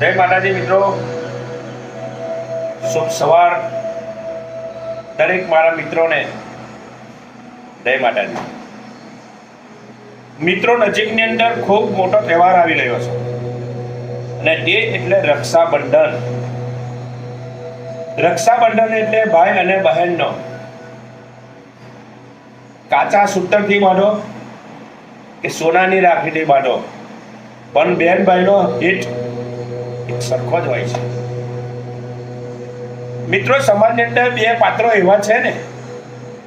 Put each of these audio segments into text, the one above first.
જય માતાજી મિત્રો. શુભ સવાર. દરેક મારા મિત્રોને જય માતાજી. મિત્રો નજીકની અંદર ખૂબ મોટો તહેવાર આવી રહ્યો છે. અને તે એટલે રક્ષાબંધન. રક્ષાબંધન એટલે ભાઈ અને બહેનનો. કાચા સૂતરથી બાંધો કે સોનાની રાખડી બાંધો. પણ બેન ભાઈનો હિટ એક સરખો જ હોય છે. મિત્રો, સમાજની અંદર બે પાત્રો એવા છે ને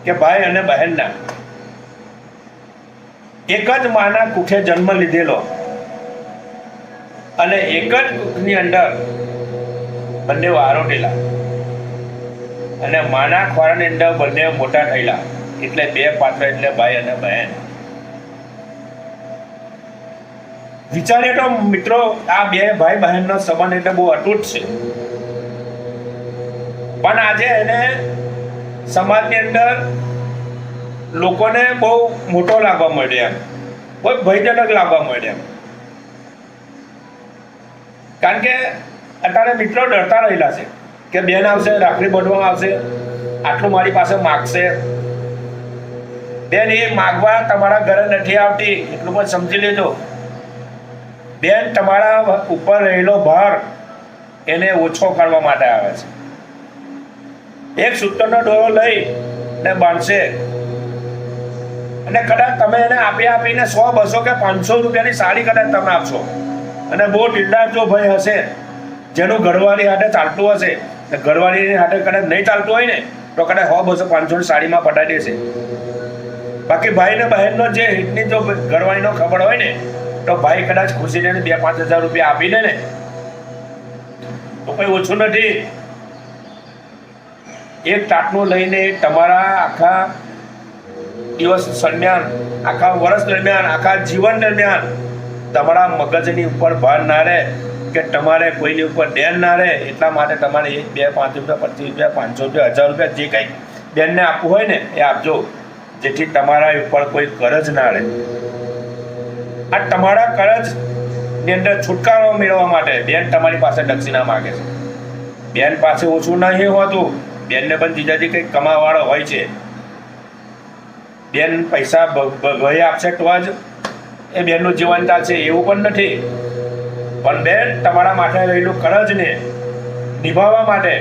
કે ભાઈ અને બહેનના. એક જ માના કુખે જન્મ લીધેલો અને એક જ કુખની અંદર બંને આરોટેલા અને માના ખોરાની અંદર બંને મોટા થયેલા. એટલે બે પાત્ર એટલે ભાઈ અને બહેન. વિચારીએ તો મિત્રો, આ બે ભાઈ બહેનનો સંબંધ એટલે બહુ અતૂટ છે. પણ આજે એને સમાજની અંદર લોકોને બહુ મોટો લાગવા મળ્યો એમ. બહુ ભયજનક લાગવા મળ્યો એમ. કારણ કે અત્યારે મિત્રો ડરતા રહેલા છે કે બેન આવશે, રાખડી બાંધવામાં આવશે, આટલું મારી પાસે માગશે. બેન, એ માગવા તમારા ઘરે નથી આવતી, એટલું પણ સમજી લેજો. બેન, તમારા ઉપર રહેલો ભાર એને ઓછો કરવા માટે આવે છે. એક સૂત્રનો ડોરો લઈ ને બાંધશે. અને કદાચ તમે એને આપી આપીને સો, બસો કે પાંચસો રૂપિયાની સાડી કદાચ તમે આપશો. અને બહુ ઢીલા જો ભાઈ હશે, જેનું ઘરવાળી હાથે ચાલતું હશે તો ઘરવાળીની હાથે કદાચ નહીં ચાલતું હોય ને, તો કદાચ સો, બસો, પાંચસોની સાડીમાં પટાઈ દેશે. બાકી ભાઈ ને બહેનનો જે હિતની જો ઘરવાળીનો ખબર હોય ને તો ભાઈ કદાચ ખુશીને બે પાંચ હજાર રૂપિયા આપીને ને, તો કઈ ઓછું નથી. એક ટાટનું લઈને તમારા આખા દિવસ દરમિયાન, આખા વર્ષ દરમિયાન, આખા જીવન દરમિયાન તમારા મગજની ઉપર ભાર ના રહે કે તમારે કોઈની ઉપર દેન ના રહે. એટલા માટે તમારે એક, બે, પાંચ રૂપિયા, પચીસ રૂપિયા, પાંચસો રૂપિયા, હજાર રૂપિયા જે કંઈ બેનને આપવું હોય ને એ આપજો, જેથી તમારા ઉપર કોઈ કરજ ના રહે. આ તમારા કરજની અંદર છુટકારો મેળવવા માટે બેન તમારી પાસે દક્ષિણા માંગે છે. બેન પાસે ઓછું નહીં હોતું, બેનને પણ જીજાજી કંઈક કમાવાળો હોય છે. બેન પૈસા ભ- ભ- આપશે તો જ એ બેનનું જીવન ચાલશે એવું પણ નથી. પણ બેન તમારા માટે રહેલું કરજને નિભાવવા માટે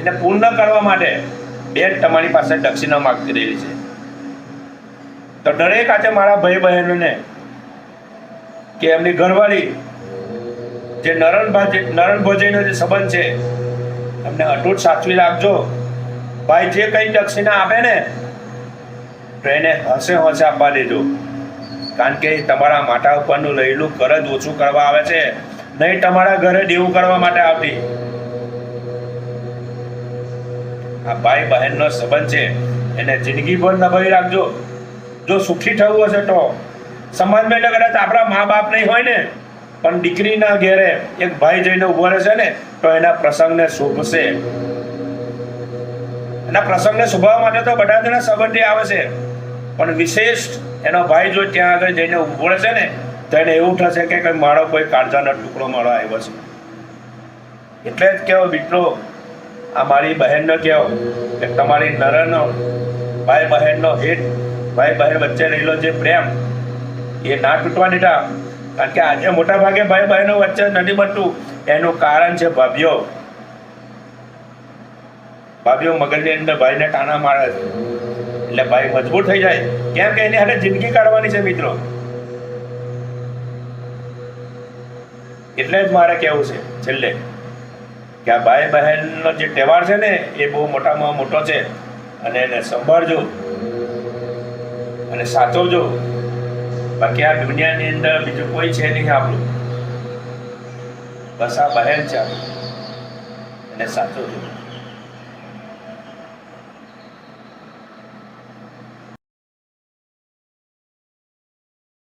એને પૂર્ણ કરવા માટે બેન તમારી પાસે દક્ષિણા માગતી રહેલી છે. તો દરેક આજે મારા ભાઈ બહેનોને કે એમની ઘરવાળી જે નરણ ભાજી, નરણ ભોજનનો જે સંબંધ છે, એમને અટૂટ સાચવી રાખજો. ભાઈ જે કંઈ દક્ષિણા આપે ને, તો એને હસે હસે આપવા દેજો. કારણ કે તમારા માથા ઉપરનું રહેલું કરજ ઓછું કરવા આવે છે. નહીં, તમારા ઘરે દેવું કરવા માટે આવતી. આ ભાઈ બહેનનો સંબંધ છે. એને જિંદગીભર નભાવી રાખજો. જો સુખી થવું હશે તો સમાજમાં એટલે કદાચ આપણા મા બાપ નહીં હોય ને, પણ દીકરીના ઘેરે એક ભાઈ જઈને ઊભો રહેશે ને, તો એના પ્રસંગને શોભશે. એના પ્રસંગને શોભવા માટે તો બધા જણા સંબંધી આવે છે. પણ વિશેષ એનો ભાઈ જો ત્યાં આગળ જઈને ઊભો રહેશે ને, તો એને એવું થશે કે કંઈ મારો કોઈ કાળજાનો ટુકડો મારો આવ્યો છે. એટલે જ કહેવો મિત્રો આ મારી બહેનનો કહેવો કે તમારી નરનો, ભાઈ બહેનનો હિત, ભાઈ બહેન વચ્ચે રહેલો જે પ્રેમ એ ના તૂટવા દીધા કારણ કે આજે મોટા ભાગે ભાઈ બહેનો વચ્ચે નથી બનતું. એનું કારણ છે ભાભીઓ. ભાભીઓ મગજની અંદર ભાઈને ટાણા મારે એટલે ભાઈ મજબૂર થઈ જાય. કેમ કે એની હારે જિંદગી કાઢવાની છે મિત્રો. એટલે જ મારે કહેવું છે છેલ્લે કે આ ભાઈ બહેનનો જે તહેવાર છે ને, એ બહુ મોટામાં મોટો છે. અને એને સંભાળજો. અને સાચવજો. બાકી આ દુનિયાની અંદર બીજું કોઈ છે નહીં આપણું. બસ આ બહેન છે આપણું. સાચો સાચવજો